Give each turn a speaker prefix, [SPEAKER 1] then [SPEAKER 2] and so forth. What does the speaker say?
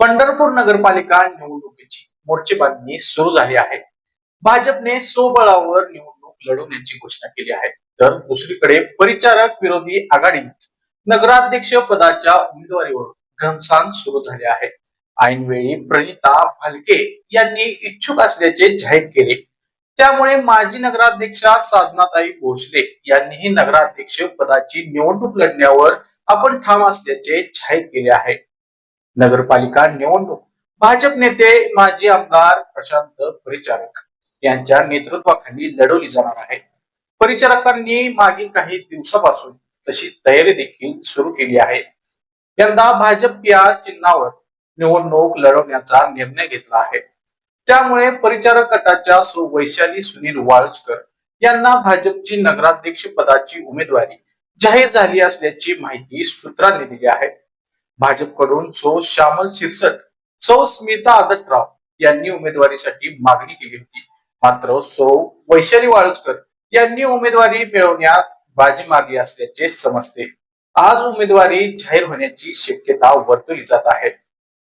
[SPEAKER 1] पंढरपूर नगरपालिका निवडणुकीची मोर्चेबांधणी सुरू झाली आहे. भाजपने स्वबळावर निवडणूक लढवण्याची घोषणा केली आहे. तर दुसरीकडे परिचारक विरोधी आघाडीत नगराध्यक्ष पदाच्या उमेदवारीवर घमसान सुरू झाले आहे. ऐनवेळी प्रणिता भालके यांनी इच्छुक असल्याचे जाहीर केले. त्यामुळे माजी नगराध्यक्षा साधनाताई भोसले यांनीही नगराध्यक्ष पदाची निवडणूक लढण्यावर आपण ठाम असल्याचे जाहीर केले आहे. नगरपालिका निवडणूक. भाजप नेते माजी आमदार प्रशांत परिचारक यांच्या नेतृत्वाखाली लढवली जाणार आहे. परिचारकांनी मागील काही दिवसापासून तशी तयारी देखील सुरू केली आहे. यंदा भाजप या चिन्हावर निवडणूक लढवण्याचा निर्णय घेतला आहे. त्यामुळे परिचारक गटाच्या सौ वैशाली सुनील वाळुजकर यांना भाजपची नगराध्यक्ष पदाची उमेदवारी जाहीर झाली असल्याची माहिती सूत्रांनी दिली आहे. भाजपकडून सौ श्यामल शिरसट सौ स्मिता आदतराव यांनी उमेदवारीसाठी मागणी केली होती. मात्र सौ वैशाली वाळुजकर यांनी उमेदवारी मिळवण्यात बाजी मारली असल्याचे समजते. आज उमेदवारी जाहीर होण्याची शक्यता वर्तवली जात आहे.